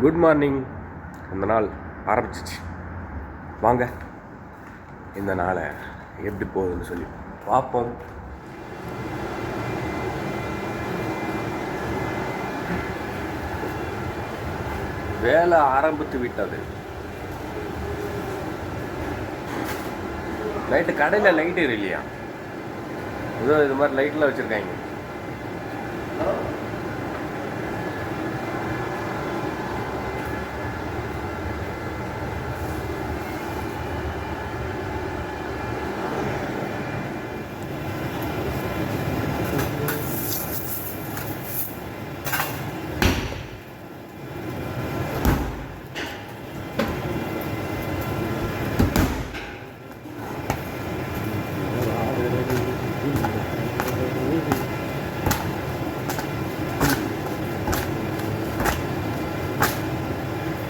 Good morning இந்த நாள் ஆரம்பிச்சிச்சு. வாங்க. இந்த நாளை எப்படி போகுதுன்னு சொல்லி பார்ப்போம். வேலை ஆரம்பித்து விட்டது. லைட்டு கடையில் லைட் இல்லையா? ஏதோ இது மாதிரி லைட்லாம் வச்சுருக்காங்க.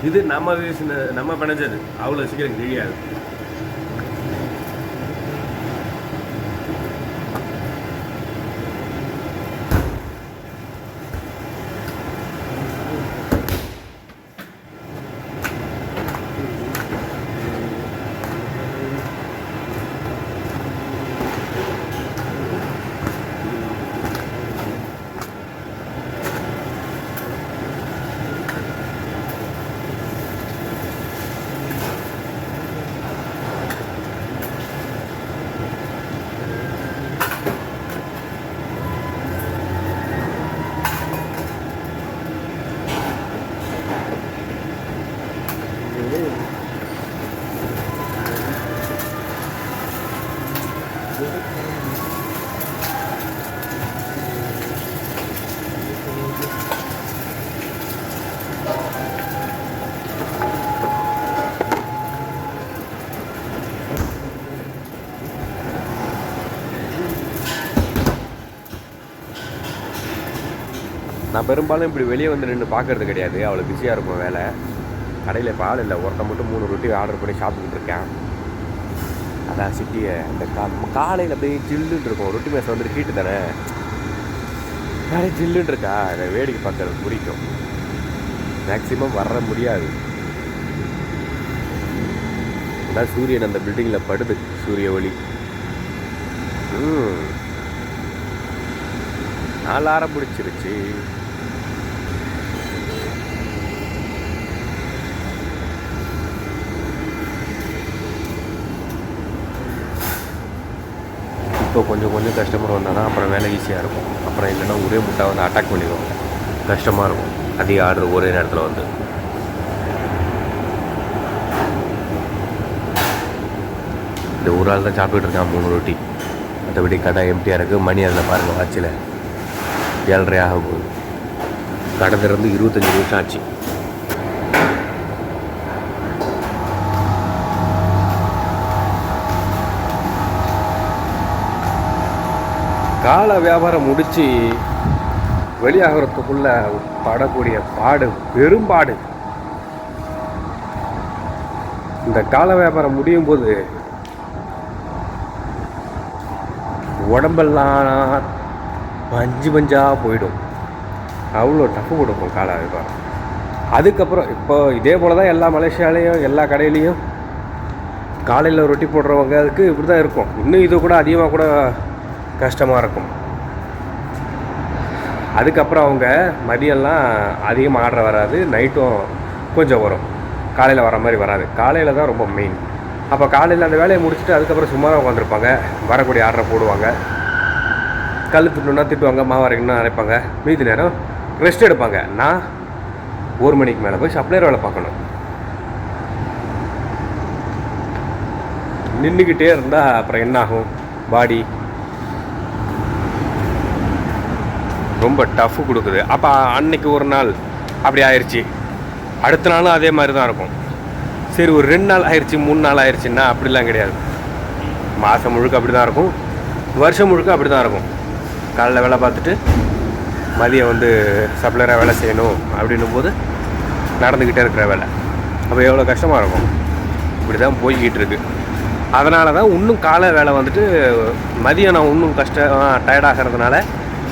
இது நம்ம வீசின நம்ம பிணைஞ்சது அவ்வளோ சீக்கிரம் தெரியாது நான் பெரும்பாலும் இப்படி வெளியே வந்து நின்று பார்க்கறது கிடையாது. அவ்வளோ பிஸியாக இருக்கும் வேலை. கடையில் இப்போ ஆள் இல்லை. ஒருத்த மட்டும் மூணு ரொட்டி ஆர்டர் பண்ணி சாப்பிட்டுட்டு இருக்கேன். அதான் சிட்டியை இந்த கா காலையில் அப்படியே ஜில்லுன்னு இருக்கும். ரொட்டி மேசை வந்துட்டு ஹீட்டு தானே? நிறைய ஜில்லுன்னு இருக்கா? அதை வேடிக்கை பார்க்கறது பிடிக்கும். மேக்ஸிமம் வர முடியாது. அதான் சூரியன் அந்த பில்டிங்கில் படுது. சூரிய ஒளி. ம். நாலு ஆரம்பிச்சிருச்சு கொஞ்சம் கொஞ்சம் கஸ்டமர் வந்தால் தான் அப்புறம் வேலை ஈஸியாக இருக்கும். அப்புறம் இல்லைன்னா ஒரே முட்டா வந்து அட்டாக் பண்ணிடுவாங்க. கஷ்டமாக இருக்கும். அதிக ஆர்டர் ஒரே நேரத்தில் வந்து. இந்த ஒரு ஆள் தான் சாப்பிட்டுட்டு இருக்கான் மூணு ரொட்டி. மற்றபடி கடை எம்டியாக இருக்குது மணி அதில் பாருங்கள் ஆச்சில். ஏழரை ஆக போகுது. கடை திறந்து இருபத்தஞ்சி நிமிஷம் ஆச்சு. கால வியாபாரம் முடித்து வெளியாகிறதுக்குள்ள படக்கூடிய பாடு பெரும்பாடு. இந்த கால வியாபாரம் முடியும் போது உடம்பெல்லாம் பஞ்சு பஞ்சாக போயிடும். அவ்வளோ டப்பு கொடுக்கும் கால வியாபாரம். அதுக்கப்புறம் இப்போ இதே போல் தான் எல்லா மலேசியாலேயும் எல்லா கடையிலையும் காலையில் ரொட்டி போடுறவங்க அதுக்கு இப்படி தான் இருக்கும். இன்னும் இது கூட அதிகமாக கூட கஷ்டமாக இருக்கும் அதுக்கப்புறம் அவங்க மதியம்லாம் அதிகமாக ஆர்டர் வராது நைட்டும் கொஞ்சம் வரும். காலையில் வர மாதிரி வராது. காலையில் தான் ரொம்ப மெயின் அப்போ காலையில் அந்த வேலையை முடிச்சுட்டு அதுக்கப்புறம் சும்மா தான் உட்காந்துருப்பாங்க. வரக்கூடிய ஆர்டரை போடுவாங்க. கல் திட்டணும்னா திட்டுவாங்க மாவு அரைக்கணும்னா அரைப்பாங்க. மீதி நேரம் ரெஸ்ட் எடுப்பாங்க. நான் ஒரு மணிக்கு மேலே போய் சப்ளையர் வேலை பார்க்கணும். நின்றுக்கிட்டே இருந்தால் அப்புறம் என்ன ஆகும் பாடி ரொம்ப டஃப் கொடுக்குது. அப்போ அன்னைக்கு ஒரு நாள் அப்படி ஆயிடுச்சு அடுத்த நாளும் அதே மாதிரி தான் இருக்கும். சரி ஒரு ரெண்டு நாள் ஆயிடுச்சு மூணு நாள் ஆயிடுச்சுன்னா அப்படிலாம் கிடையாது. மாதம் முழுக்க அப்படி தான் இருக்கும். வருஷம் முழுக்க அப்படி தான் இருக்கும். காலைல வேலை பார்த்துட்டு மதியம் வந்து சப்ளையராக வேலை செய்யணும் அப்படின்னும் போது நடந்துக்கிட்டே இருக்கிற வேலை. அப்போ எவ்வளோ கஷ்டமாக இருக்கும். இப்படி தான் போய்கிட்டு இருக்கு. அதனால தான் இன்னும் காலை வேலை வந்துட்டு மதியம் நான் இன்னும் கஷ்டம் டயர்டாகிறதுனால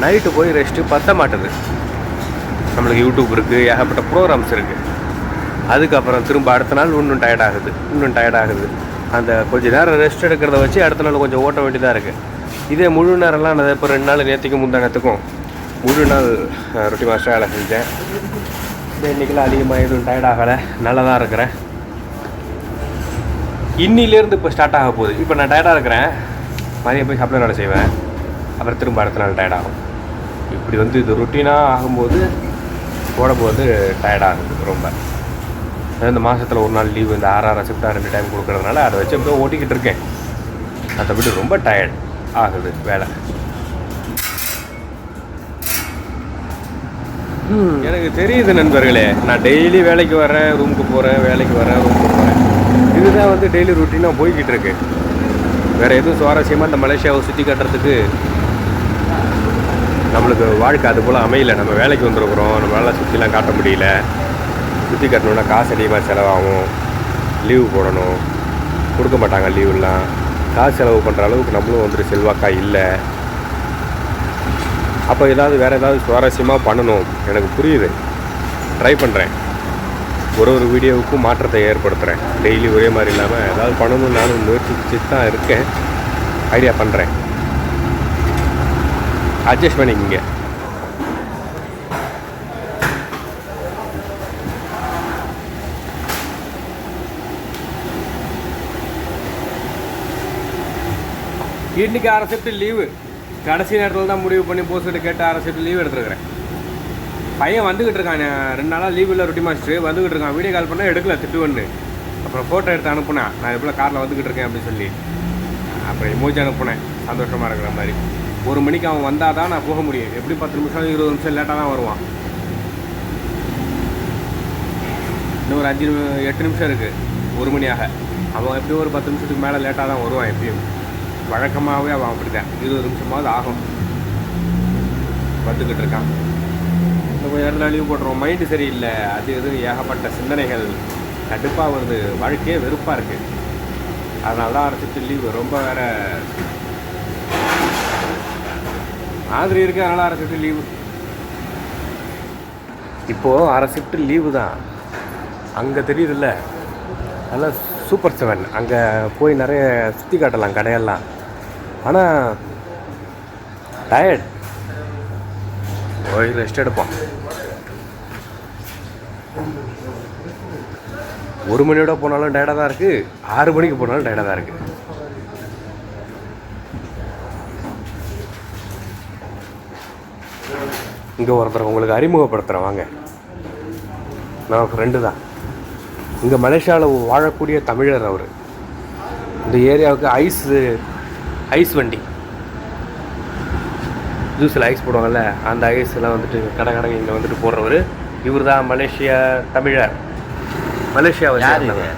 நைட்டு போய் ரெஸ்ட்டு பத்த மாட்டுது. நம்மளுக்கு யூடியூப் இருக்குது ஏகப்பட்ட ப்ரோக்ராம்ஸ் இருக்குது அதுக்கப்புறம் திரும்ப அடுத்த நாள் இன்னும் டயர்ட் ஆகுது இன்னும் டயர்ட் ஆகுது. அந்த கொஞ்ச நேரம் ரெஸ்ட் எடுக்கிறத வச்சு அடுத்த நாள் கொஞ்சம் ஓட்ட வேண்டியதாக இருக்குது இதே முழு நேரம்லாம் நான் இப்போ ரெண்டு நாள் நேற்றுக்கும் முந்தானத்துக்கும் முழு நாள் ரொட்டி மாஸ்டர் வேலை செஞ்சேன். இன்றைக்கெல்லாம் அதிகமாக எதுவும் டயர்ட் ஆகலை. நல்லா தான் இருக்கிறேன். இன்னிலேருந்து இப்போ ஸ்டார்ட் ஆக போகுது. இப்போ நான் டயர்டாக இருக்கிறேன். மதியம் போய் சப்ளை வேலை செய்வேன். அப்புறம் திரும்ப அடுத்த நாள் டயர்ட் ஆகும். இப்படி வந்து இது ருட்டீனாக ஆகும்போது போடும்போது டயர்ட் ஆகுது ரொம்ப. இந்த மாதத்தில் ஒரு நாள் லீவு இந்த ஆறு ஆறு ஷிஃப்டாக ரெண்டு டைம் கொடுக்கறதுனால அதை வச்சு அப்படியே ஓட்டிக்கிட்டு இருக்கேன். மற்றபடி ரொம்ப டயர்ட் ஆகுது வேலை. எனக்கு தெரியுது நண்பர்களே நான் டெய்லி வேலைக்கு வரேன் ரூமுக்கு போகிறேன் வேலைக்கு வரேன் ரூமுக்கு போகிறேன் இதுதான் வந்து டெய்லி ருட்டீனாக போய்கிட்டு இருக்கு. வேறு எதுவும் சுவாரஸ்யமாக இந்த மலேசியாவை சுற்றி காட்டுறதுக்கு நம்மளுக்கு வாழ்க்கை அது போல் அமையல. நம்ம வேலைக்கு வந்துருக்குறோம். நம்மளால் சுற்றிலாம் காட்ட முடியல. சுற்றி காட்டணுன்னா காசு அதிகமாக செலவாகும். லீவு போடணும். கொடுக்க மாட்டாங்க லீவுலாம். காசு செலவு பண்ணுற அளவுக்கு நம்மளும் வந்துட்டு செல்வாக்காக இல்லை. அப்போ ஏதாவது வேறு ஏதாவது சுவாரஸ்யமாக பண்ணணும். எனக்கு புரியுது. ட்ரை பண்ணுறேன் ஒரு ஒரு வீடியோவுக்கும் மாற்றத்தை ஏற்படுத்துகிறேன் டெய்லி ஒரே மாதிரி இல்லாமல் ஏதாவது பண்ணணும்னு நானும் முயற்சிச்சு தான் இருக்கேன். ஐடியா பண்ணுறேன் அட்ஜஸ்ட் பண்ணிக்கிங்க இன்னைக்கு அரை ஷிஃப்ட் லீவு கடைசி நேரத்தில் தான் முடிவு பண்ணி போஸ்ட்டு கேட்டு அரை ஷிஃப்ட் லீவ் எடுத்துருக்கிறேன். பையன் வந்துக்கிட்டு இருக்கான். ரெண்டு நாளாக லீவ் இல்லை ரொட்டி மாஸ்டர் வந்துக்கிட்டு இருக்கான். வீடியோ கால் பண்ணால் எடுக்கல திட்டுவன்னு அப்புறம் ஃபோட்டோ எடுத்து அனுப்புனேன் நான் எப்படி காரில் வந்துக்கிட்டு இருக்கேன் அப்படின்னு சொல்லி. அப்புறம் எமோஜி அனுப்புனேன். சந்தோஷமாக இருக்கிற மாதிரி. ஒரு மணிக்கு அவன் வந்தால் தான் நான் போக முடியும். எப்படி பத்து நிமிஷம் இருபது நிமிஷம் லேட்டாக தான் வருவான். இன்னும் ஒரு அஞ்சு எட்டு நிமிஷம் இருக்குது ஒரு மணியாக. அவன் எப்படியும் ஒரு பத்து நிமிஷத்துக்கு மேலே லேட்டாக தான் வருவான் எப்பயும் வழக்கமாகவே அவன் அப்படி தான் இருபது நிமிஷமாவது ஆகும். வந்துக்கிட்டு இருக்கான். இந்த கொஞ்ச நேரத்தில் லீவ் போட்டுருவோம். மைண்டு சரியில்லை. அது எதுவும் ஏகப்பட்ட சிந்தனைகள் கடுப்பாக வருது. வாழ்க்கையே வெறுப்பாக இருக்குது அதனால தான் அரைச்சிட்டு லீவு ரொம்ப வேற மாதிரி இருக்க அதனால் அரை லீவு இப்போது அரை ஷிஃப்ட் லீவு தான். அங்கே தெரியுதுல்ல நல்லா சூப்பர் செவன் அங்கே போய் நிறைய சுற்றி காட்டலாம் கடையெல்லாம். ஆனால் டயர்ட் போய் ரெஸ்ட் எடுப்போம். ஒரு மணியோட போனாலும் டயர்டாக தான் இருக்குது ஆறு மணிக்கு போனாலும் டயர்டாக தான் இருக்குது இங்கே ஒருத்தர் உங்களுக்கு அறிமுகப்படுத்துகிறேன் வாங்க. நான் ஃப்ரெண்டு தான். இங்கே மலேசியாவில் வாழக்கூடிய தமிழர் அவர். இந்த ஏரியாவுக்கு ஐஸ் ஐஸ் வண்டி. ஜூஸில் ஐஸ் போடுவாங்கல்ல அந்த ஐஸ்லாம் வந்துட்டு கடை கடை இங்கே வந்துட்டு போடுறவர். இவர் தான் மலேசியா தமிழர். மலேசியாவை யார் சேர்ந்தவர்.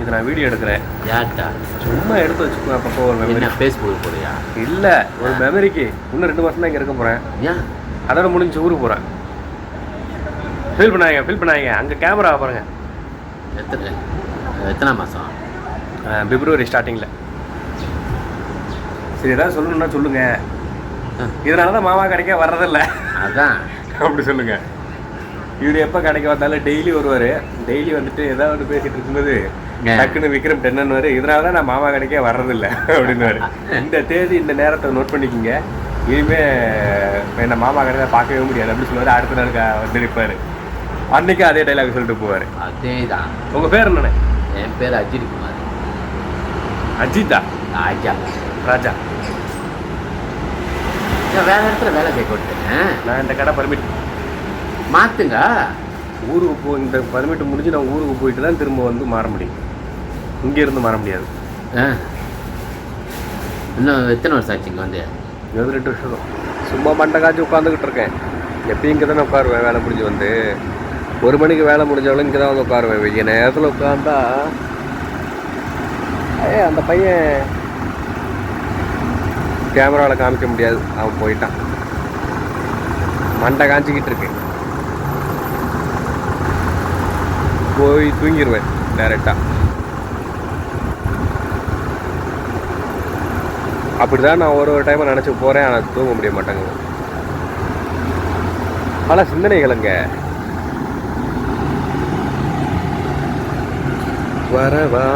இது? நான் வீடியோ எடுக்கிறேன். யார்டா? சும்மா எடுத்து வச்சுக்குவேன் அப்பப்போ ஒரு மெமரி ஃபேஸ்புக் போறியா இல்லை ஒரு மெமரிக்கு இன்னும் ரெண்டு வருஷம் தான் இங்கே இருக்க போகிறேன் ஏன்? அதோட முடிஞ்சு ஊருக்கு போகிறேன் ஃபீல் பண்ணாங்க ஃபீல் பண்ணாங்க அங்கே கேமரா பாருங்க. எத்தனை எத்தனை மாதம் பிப்ரவரி ஸ்டார்டிங்கில் சரி ஏதாவது சொல்லணும்னா சொல்லுங்க. இதனால தான் மாமா கடைக்கே வர்றதில்ல. அதான். அப்படி சொல்லுங்க. இவர் எப்போ கடைக்கு வந்தாலும் டெய்லி வருவார். டெய்லி வந்துட்டு ஏதாவது பேசிட்டு இருக்கும்போது. டக்குன்னு விக்ரம் டென்னன் வரு இதனால தான் நான் மாமா கடைக்கே வர்றதில்ல அப்படின்னு இந்த தேதி இந்த நேரத்தை நோட் பண்ணிக்கிங்க. இனிமே என்ன மாமா கடையில பார்க்கவே முடியாது. அப்படின்னு சொல்லுவாரு அடுத்த நாள் வந்து நிற்பாரு அன்னைக்கு அதே டைலாக் சொல்லிட்டு போவார். அதே தான் உங்க பேர் என்னண்ணே? என் பேர் அஜித் குமார். அஜிதா ராஜா. ராஜா. வேற இடத்துல வேலை கேட்க விட்டேன் நான் இந்த கடை பர்மிட் மாத்துங்க. ஊருக்கு போ இந்த பர்மிட் முடிஞ்சு நான் ஊருக்கு போயிட்டு தான் திரும்ப வந்து மாற முடியும். இங்கே இருந்து மாற முடியாது. இன்னும் எத்தனை வருஷம் ஆச்சு இங்கே வந்து? இருபது ரெண்டு விஷயம் சும்மா மண்டை காய்ச்சி உட்காந்துக்கிட்டு இருக்கேன். எப்பயும் இங்கே தானே உட்காருவேன் வேலை முடிஞ்சு வந்து. ஒரு மணிக்கு வேலை முடிஞ்சவளும் இங்கே தான் வந்து உட்காருவேன். வெய்ய நேரத்தில் உட்காந்தா ஏ அந்த பையன் கேமராவில் காமிக்க முடியாது. அவன் போயிட்டான். மண்டை காய்ச்சிக்கிட்டு இருக்கு. போய் தூங்கிடுவேன் டேரெக்டாக அப்படிதான் நான் ஒரு ஒரு டைமும் நினச்சி போகிறேன் ஆனால் தூங்க முடிய மாட்டேங்குது பல சிந்தனைகளுங்க. வரவா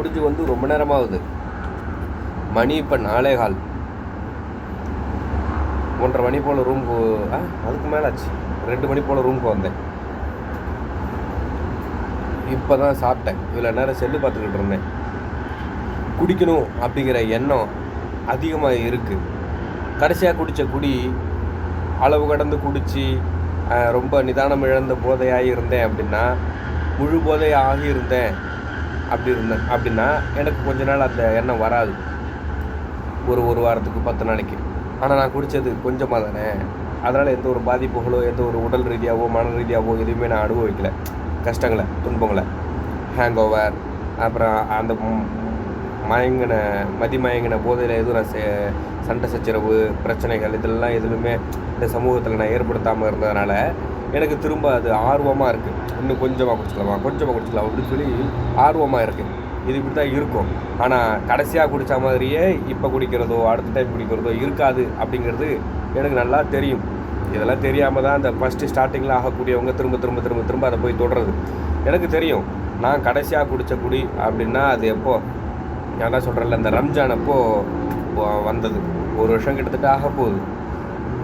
முடிஞ்சு வந்து ரொம்ப நேரமாகுது. மணி இப்போ நாலே கால். ஒன்றரை மணி போல் ரூமுக்கு ஆ அதுக்கு மேலே ஆச்சு ரெண்டு மணி போல் ரூமுக்கு வந்தேன். இப்போ தான் சாப்பிட்டேன். இவ்வளோ நேரம் செல்லு பார்த்துக்கிட்டு இருந்தேன். குடிக்கணும் அப்படிங்கிற எண்ணம் அதிகமாக இருக்குது கடைசியாக குடித்த குடி அளவு கடந்து குடித்து ரொம்ப நிதானம் இழந்த போதையாக இருந்தேன் அப்படின்னா முழு போதை ஆகியிருந்தேன். அப்படி இருந்தேன் அப்படின்னா எனக்கு கொஞ்ச நாள் அந்த எண்ணம் வராது. ஒரு ஒரு வாரத்துக்கு பத்து நாளைக்கு. ஆனால் நான் குடித்தது கொஞ்சமாக தானே அதனால் எந்த ஒரு பாதிப்புகளோ எந்த ஒரு உடல் ரீதியாகவோ மன ரீதியாகவோ எதுவுமே நான் அனுபவிக்கல. கஷ்டங்களை துன்பங்களை. ஹேங் ஓவர் அப்புறம் அந்த மயங்கின மதிமயங்கின போதையில் எதுவும் நான் சே- சண்டை சச்சரவு பிரச்சனைகள் இதெல்லாம் எதுவுமே இந்த சமூகத்தில் நான் ஏற்படுத்தாமல் இருந்ததுனால எனக்கு திரும்ப அது ஆர்வமாக இருக்குது இன்னும் கொஞ்சமாக குடிச்சிக்கலாமா கொஞ்சமாக குடிச்சிக்கலாம் அப்படின்னு சொல்லி ஆர்வமாக இருக்குது இது இப்படி தான் இருக்கும். ஆனால் கடைசியாக குடித்த மாதிரியே இப்போ குடிக்கிறதோ அடுத்த டைம் குடிக்கிறதோ இருக்காது அப்படிங்கிறது எனக்கு நல்லா தெரியும். இதெல்லாம் தெரியாமல் தான் அந்த ஃபஸ்ட்டு ஸ்டார்டிங்கில் ஆகக்கூடியவங்க திரும்ப திரும்ப திரும்ப திரும்ப அதை போய் தொடருது எனக்கு தெரியும். நான் கடைசியாக குடித்த குடி அப்படின்னா அது எப்போது நான் என்ன சொல்கிறேன்ல இந்த ரம்ஜான் அப்போது வந்தது ஒரு வருஷம் கிட்டத்தட்ட ஆக போகுது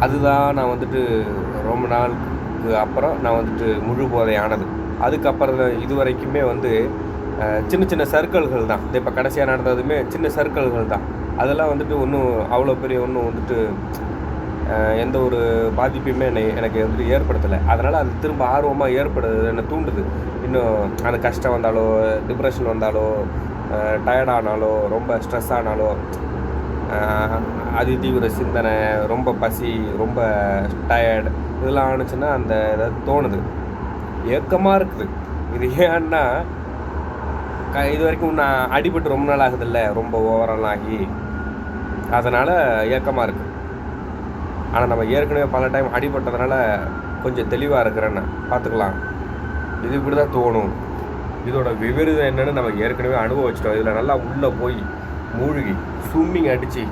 அதுதான் நான் வந்துட்டு ரொம்ப நாளுக்கு அப்புறம் நான் வந்துட்டு முழு போதை ஆனது அதுக்கப்புறம் இது வரைக்குமே வந்து சின்ன சின்ன சர்க்கிள்கள் தான் இப்போ கடைசியாக நடந்ததுமே சின்ன சர்க்கிள்கள் தான் அதெல்லாம் வந்துட்டு ஒன்றும் அவ்வளோ பெரிய ஒன்றும் வந்துட்டு எந்த ஒரு பாதிப்பையுமே என்னை எனக்கு வந்துட்டு ஏற்படுத்தலை அதனால் அது திரும்ப ஆர்வமாக ஏற்படுது என்னை தூண்டுது இன்னும் அந்த கஷ்டம் வந்தாலோ டிப்ரெஷன் வந்தாலோ டயர்ட் ஆனாலோ ரொம்ப ஸ்ட்ரெஸ் ஆனாலோ அதிதீவிர சிந்தனை ரொம்ப பசி ரொம்ப டயர்டு இதெல்லாம் ஆணுச்சுன்னா அந்த இதை தோணுது. ஏக்கமாக இருக்குது. இது ஏன்னா க இது வரைக்கும் நான் அடிபட்டு ரொம்ப நாள் ஆகுதுல்ல ரொம்ப ஓவரால் ஆகி. அதனால் ஏக்கமாக இருக்குது ஆனால் நம்ம ஏற்கனவே பல டைம் அடிபட்டதுனால கொஞ்சம் தெளிவாக இருக்கிறேன்னு பார்த்துக்கலாம். இது இப்படி தான் தோணும். இதோட விபரீதம் என்னென்னு நம்ம ஏற்கனவே அனுபவிச்சிட்டோம். இதில் நல்லா உள்ளே போய் மூழ்கி ஸ்விம்மிங் அடித்து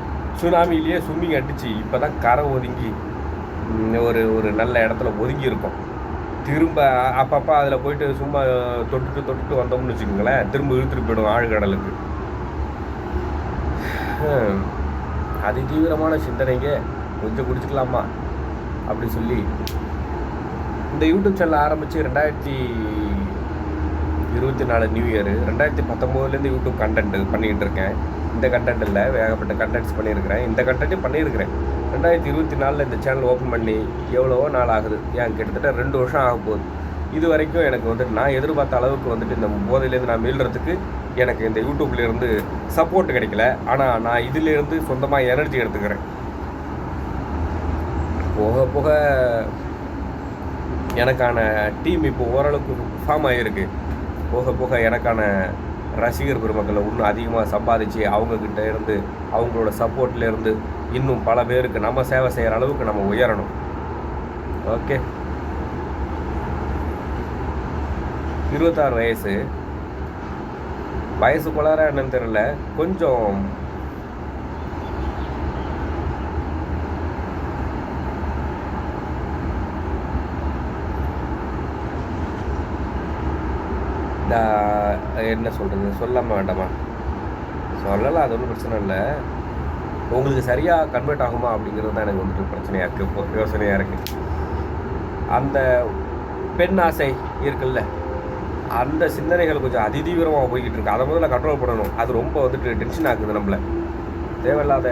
சுனாமிலேயே ஸ்விம்மிங் அடித்து இப்போ தான் கரை ஒதுங்கி ஒரு ஒரு நல்ல இடத்துல ஒதுங்கி இருக்கோம். திரும்ப அப்பப்போ அதில் போயிட்டு சும்மா தொட்டுட்டு தொட்டுட்டு வந்தோம்னு வச்சுக்கோங்களேன் திரும்ப இழுத்துட்டு போயிடும் ஆழ்கடலுக்கு. ஹம், அதி தீவிரமான சிந்தனைங்க. கொஞ்சம் குடிச்சுக்கலாமா? அப்படி சொல்லி இந்த யூடியூப் சேனல் ஆரம்பித்து ரெண்டாயிரத்தி இருபத்தி நாலு நியூ இயர் ரெண்டாயிரத்தி பத்தொம்போதுலேருந்து யூடியூப் கண்டென்ட் பண்ணிக்கிட்டு இருக்கேன் இந்த கண்டென்ட் இல்லை வேகப்பட்ட கண்டென்ட்ஸ் பண்ணியிருக்கிறேன். இந்த கண்டென்ட்டும் பண்ணியிருக்கிறேன். ரெண்டாயிரத்தி இருபத்தி நாலில் இந்த சேனல் ஓப்பன் பண்ணி எவ்வளவோ நாள் ஆகுது. ஏன் கிட்டத்தட்ட ரெண்டு வருஷம் ஆக போகுது. இது வரைக்கும் எனக்கு வந்துட்டு நான் எதிர்பார்த்த அளவுக்கு வந்துட்டு இந்த போதையிலேருந்து நான் மீள்றதுக்கு எனக்கு இந்த யூடியூப்லேருந்து சப்போர்ட் கிடைக்கல. ஆனால் நான் இதிலேருந்து சொந்தமாக எனர்ஜி எடுத்துக்கிறேன். போக போக எனக்கான டீம் இப்போ ஓரளவுக்கு ஃபார்ம் ஆகியிருக்கு போக போக எனக்கான ரசிகர் பெருமக்களை இன்னும் அதிகமாக சம்பாதிச்சு அவங்கக்கிட்ட இருந்து அவங்களோட சப்போர்ட்லேருந்து இன்னும் பல பேருக்கு நம்ம சேவை செய்கிற அளவுக்கு நம்ம உயரணும். ஓகே. இருபத்தாறு வயசு. வயசு குளார என்னன்னு தெரில கொஞ்சம் என்ன சொல்கிறது சொல்லாமல் வேண்டாமா? சொல்லலாம் அது ஒன்றும் பிரச்சனை இல்லை. உங்களுக்கு சரியாக கன்வெர்ட் ஆகுமா அப்படிங்கிறது தான் எனக்கு வந்துட்டு பிரச்சனையாக இருக்குது இப்போ யோசனையாக இருக்குது அந்த பெண் ஆசை இருக்குல்ல அந்த சிந்தனைகள் கொஞ்சம் அதிதீவிரமாக போய்கிட்டு இருக்கு. அதை முதல்ல கண்ட்ரோல் பண்ணணும். அது ரொம்ப வந்துட்டு டென்ஷன் ஆகுது நம்மளை. தேவையில்லாத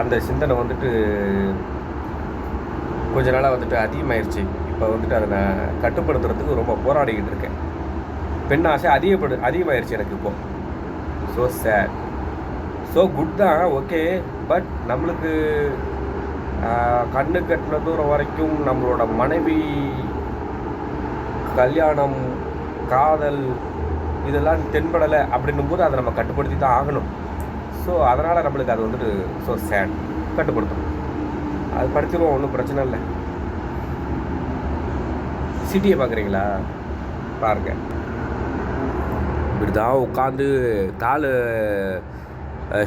அந்த சிந்தனை வந்துட்டு கொஞ்ச நாளாக வந்துட்டு அதிகமாயிருச்சு. இப்போ வந்துட்டு அதை நான் கட்டுப்படுத்துறதுக்கு ரொம்ப போராடிக்கிட்டு இருக்கேன். பெண் ஆசை அதிகப்படு அதிகமாயிருச்சு எனக்கு இப்போ. ஸோ சேட் ஸோ குட் தான் ஓகே பட் நம்மளுக்கு கண்ணு கட்டின தூரம் வரைக்கும் நம்மளோட மனைவி கல்யாணம் காதல் இதெல்லாம் தென்படலை அப்படின்னும் போது அதை நம்ம கட்டுப்படுத்தி தான் ஆகணும். ஸோ அதனால் நம்மளுக்கு அது வந்துட்டு ஸோ சேட் கட்டுப்படுத்தணும். அது படிச்சிருவோம் ஒன்றும் பிரச்சனை இல்லை. சிட்டியை பார்க்குறீங்களா? பாருங்க. இப்படிதான் உட்காந்து கால்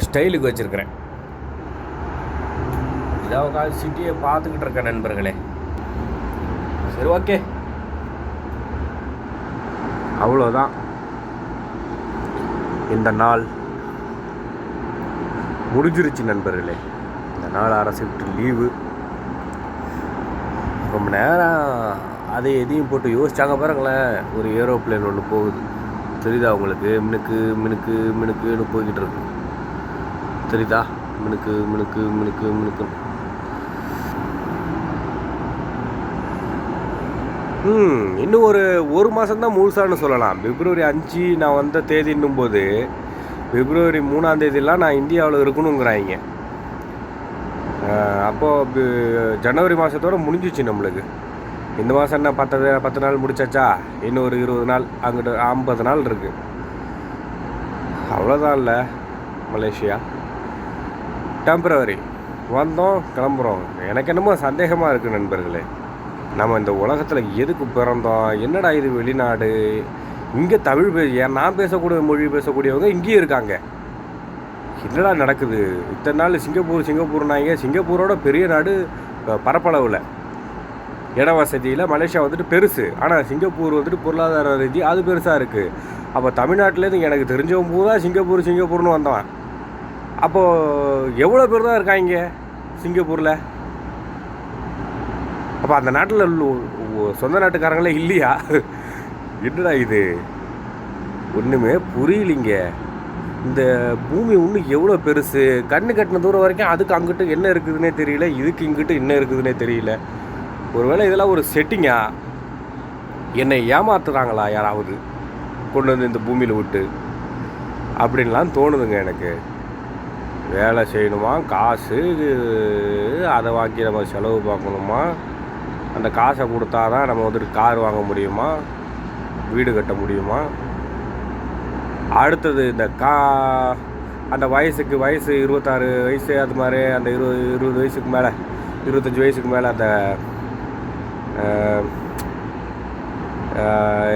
ஸ்டைலுக்கு வச்சுருக்கிறேன். இதான் உட்காந்து சிட்டியை பார்த்துக்கிட்டு இருக்கேன் நண்பர்களே. சரி ஓகே. அவ்வளோதான் இந்த நாள் முடிஞ்சிருச்சு நண்பர்களே. இந்த நாள் அரசு விட்டு லீவு. ரொம்ப நேரம் அதை எதையும் போட்டு யோசிச்சாங்க பாருங்களேன். ஒரு ஏரோப்ளேன் ஒன்று போகுது. தெரியுதா உங்களுக்கு? மினுக்கு மினுக்கு மினுக்குன்னு போய்கிட்டு இருக்கு. தெரியுதா? மினுக்கு மினுக்கு மினுக்கு மினுக்கு ம் இன்னும் ஒரு ஒரு மாதம்தான் முழுசான்னு சொல்லலாம். பிப்ரவரி அஞ்சு நான் வந்த தேதின்னும் போது பிப்ரவரி மூணாந்தேதியெலாம் நான் இந்தியாவில் இருக்கணுங்கிறாங்க அப்போது ஜனவரி மாதத்தோட முடிஞ்சிச்சு நம்மளுக்கு. இந்த மாதம் என்ன பத்து பத்து நாள் முடிச்சாச்சா? இன்னும் ஒரு இருபது நாள் அங்கிட்ட ஐம்பது நாள் இருக்குது அவ்வளோதான் இல்லை மலேசியா. டெம்பரவரி. வந்தோம் கிளம்புறோம். எனக்கு என்னமோ சந்தேகமாக இருக்குது நண்பர்களே. நம்ம இந்த உலகத்தில் எதுக்கு பிறந்தோம்? என்னடா இது வெளிநாடு? இங்கே தமிழ் பே நான் பேசக்கூடிய மொழி பேசக்கூடியவங்க இங்கேயும் இருக்காங்க. என்னடா நடக்குது? இத்தனை நாள் சிங்கப்பூர் சிங்கப்பூர்னாங்க சிங்கப்பூரோட பெரிய நாடு பரப்பளவில். இட வசதியில் மலேசியா வந்துட்டு பெருசு. ஆனால் சிங்கப்பூர் வந்துட்டு பொருளாதார ரீதி அது பெருசாக இருக்குது அப்போ தமிழ்நாட்டிலேருந்து எனக்கு தெரிஞ்சவன் பூரா சிங்கப்பூர் சிங்கப்பூர்னு வந்தவன். அப்போது எவ்வளோ பேர் தான் இருக்காங்க சிங்கப்பூரில்? அப்போ அந்த நாட்டில் சொந்த நாட்டுக்காரங்களே இல்லையா? என்னடா இது? ஒன்றுமே புரியலிங்க. இந்த பூமி இன்னும் எவ்வளோ பெருசு? கண்ணு கட்டின தூரம் வரைக்கும் அதுக்கு அங்கிட்டு என்ன இருக்குதுன்னே தெரியல இதுக்கு இங்கிட்டு என்ன இருக்குதுன்னே தெரியல. ஒருவேளை இதெல்லாம் ஒரு செட்டிங்கா என்னை ஏமாத்துறாங்களா யாராவது? கொண்டு வந்து இந்த பூமியில் விட்டு. அப்படின்லாம் தோணுதுங்க எனக்கு. வேலை செய்யணுமா? காசு அதை வாங்கி நம்ம செலவு பார்க்கணுமா? அந்த காசை கொடுத்தா தான் நம்ம வந்துட்டு கார் வாங்க முடியுமா? வீடு கட்ட முடியுமா? அடுத்தது இந்த கா அந்த வயசுக்கு வயசு இருபத்தாறு வயசு அது மாதிரி அந்த இருபது இருபது வயசுக்கு மேலே இருபத்தஞ்சி வயசுக்கு மேலே அந்த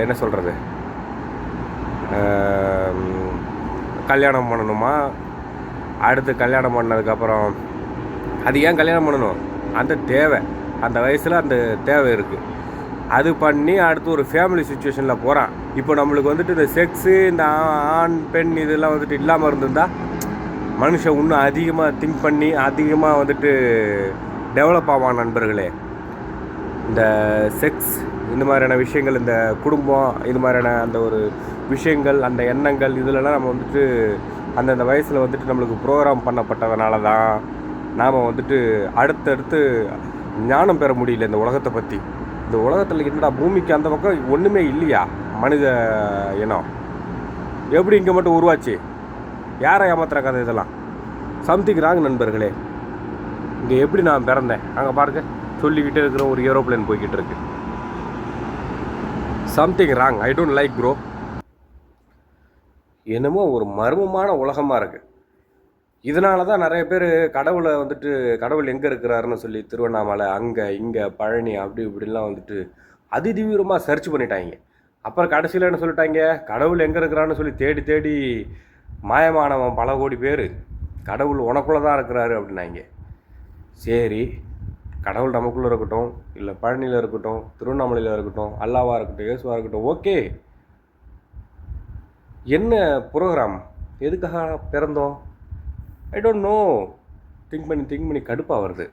என்ன சொல்கிறது கல்யாணம் பண்ணணுமா? அடுத்து கல்யாணம் பண்ணதுக்கப்புறம் அது ஏன் கல்யாணம் பண்ணணும்? அந்த தேவை. அந்த வயசில் அந்த தேவை இருக்குது அது பண்ணி அடுத்து ஒரு ஃபேமிலி சுச்சுவேஷனில் போகிறான் இப்போ நம்மளுக்கு வந்துட்டு இந்த செக்ஸு இந்த ஆ- ஆண் பெண் இதெல்லாம் வந்துட்டு இல்லாமல் இருந்திருந்தா மனுஷன் இன்னும் அதிகமாக திங்க் பண்ணி அதிகமாக வந்துட்டு டெவலப் ஆவான் நண்பர்களே. இந்த செக்ஸ் இந்த மாதிரியான விஷயங்கள் இந்த குடும்பம் இது மாதிரியான அந்த ஒரு விஷயங்கள் அந்த எண்ணங்கள் இதிலலாம் நம்ம வந்துட்டு அந்தந்த வயசில் வந்துட்டு நம்மளுக்கு ப்ரோக்ராம் பண்ணப்பட்டதுனால தான் நாம் வந்துட்டு அடுத்தடுத்து ஞானம் பெற முடியல இந்த உலகத்தை பற்றி இந்த உலகத்தில் என்னடா பூமிக்கு அந்த பக்கம் ஒன்றுமே இல்லையா? மனித இனம். எப்படி இங்கே மட்டும் உருவாச்சு? யாரை ஏமாத்துற கதை இதெல்லாம்? சம்திங் ராங் நண்பர்களே. இங்கே எப்படி நான் பிறந்தேன்? அங்கே பாருங்கள் சொல்லிக்கிட்டே இருக்கிற ஒரு ஏரோப்ளேன் போய்கிட்டு இருக்கு something wrong I don't like bro என்னமோ ஒரு மர்மமான உலகமாக இருக்குது இதனால தான் நிறைய பேர் கடவுளை வந்துட்டு கடவுள் எங்கே இருக்கிறாருன்னு சொல்லி திருவண்ணாமலை அங்கே இங்கே பழனி அப்படி இப்படிலாம் வந்துட்டு அதிதீவிரமாக சர்ச் பண்ணிட்டாங்க. அப்புறம் கடைசியில் என்ன சொல்லிட்டாங்க? கடவுள் எங்கே இருக்கிறான்னு சொல்லி தேடி தேடி மாயமானவன் பல கோடி பேர் கடவுள் உனக்குள்ளே தான் இருக்கிறாரு அப்படின்னாங்க. சரி கடவுள் நமக்குள்ளே இருக்கட்டும் இல்லை பழனியில் இருக்கட்டும் திருவண்ணாமலையில் இருக்கட்டும் அல்லாவாக இருக்கட்டும் இயேசுவாக இருக்கட்டும் ஓகே. என்ன ப்ரோக்ராம்? எதுக்காக பிறந்தோம்? ஐ டோன்ட் நோ திங்க் பண்ணி திங்க் பண்ணி கடுப்பாக வருது.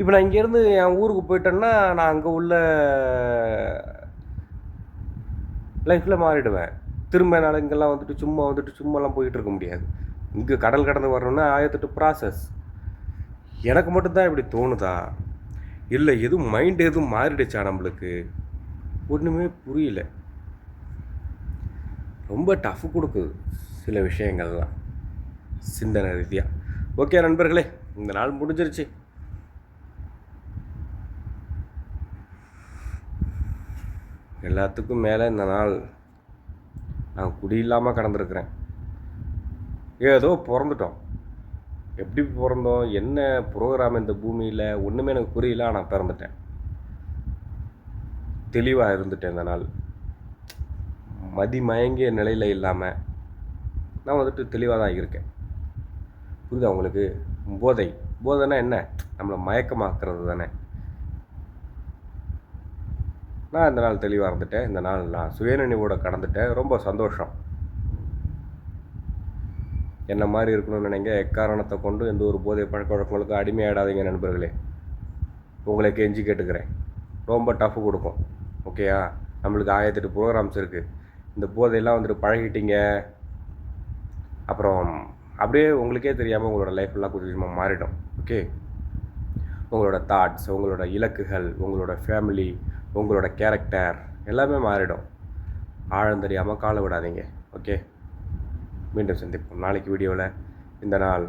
இப்போ நான் இங்கேருந்து என் ஊருக்கு போயிட்டேன்னா நான் அங்கே உள்ள லைஃப்பில் மாறிடுவேன். திரும்ப என்னால் இங்கெல்லாம் வந்துட்டு சும்மா வந்துட்டு சும்மாலாம் போயிட்டு இருக்க முடியாது. இங்கே கடல் கடந்து வரணும்னா ஆயிரத்தெட்டு ப்ராசஸ் எனக்கு மட்டும்தான் இப்படி தோணுதா? இல்லை எதுவும் மைண்ட் எதுவும் மாறிடுச்சா நம்மளுக்கு? ஒன்றுமே புரியல. ரொம்ப டஃப் கொடுக்குது சில விஷயங்கள்லாம் சிந்தனை ரீதியாக ஓகே நண்பர்களே இந்த நாள் முடிஞ்சிருச்சு. எல்லாத்துக்கும் மேலே இந்த நாள் நான் குடி இல்லாமல் கடந்திருக்கிறேன். ஏதோ பிறந்துட்டோம். எப்படி பிறந்தோம் என்ன ப்ரோக்ராம் இந்த பூமியில் ஒன்றுமே எனக்கு புரியல ஆனால் பிறந்துட்டேன். தெளிவாக இருந்துட்டேன் இந்த நாள். மதி மயங்கிய நிலையில் இல்லாமல் நான் வந்துட்டு தெளிவாக தான் இருக்கேன். புரியுதா உங்களுக்கு? போதை. போதைனா என்ன? நம்மளை மயக்கமாக்குறது தானே. நான் இந்த நாள் தெளிவாக இருந்துட்டேன். இந்த நாள் நான் சுயநினைவோடு கடந்துட்டேன். ரொம்ப சந்தோஷம். என்ன மாதிரி இருக்கணும்னு நினைங்க. எக்காரணத்தை கொண்டு எந்த ஒரு போதை பழக்க வழக்கங்களுக்கு அடிமையாடாதீங்க நண்பர்களே. உங்களை கெஞ்சி கேட்டுக்கிறேன். ரொம்ப டஃப் கொடுக்கும். ஓகேயா நம்மளுக்கு ஆயிரத்தெட்டு ப்ரோக்ராம்ஸ் இருக்குது இந்த போதையெல்லாம் வந்துட்டு பழகிட்டீங்க. அப்புறம் அப்படியே உங்களுக்கே தெரியாமல் உங்களோட லைஃப்லாம் கொஞ்சம் கொஞ்சமாக மாறிடும். ஓகே உங்களோட தாட்ஸ் உங்களோட இலக்குகள் உங்களோட ஃபேமிலி உங்களோட கேரக்டர் எல்லாமே மாறிடும். ஆழம் தெரியாமல் காலை விடாதீங்க. ஓகே மீண்டும் சந்திப்போம். நாளைக்கு வீடியோவில் இந்த நாள்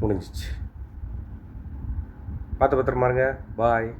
முடிஞ்சிச்சு. பார்த்து பத்திரமா இருங்க. பாய்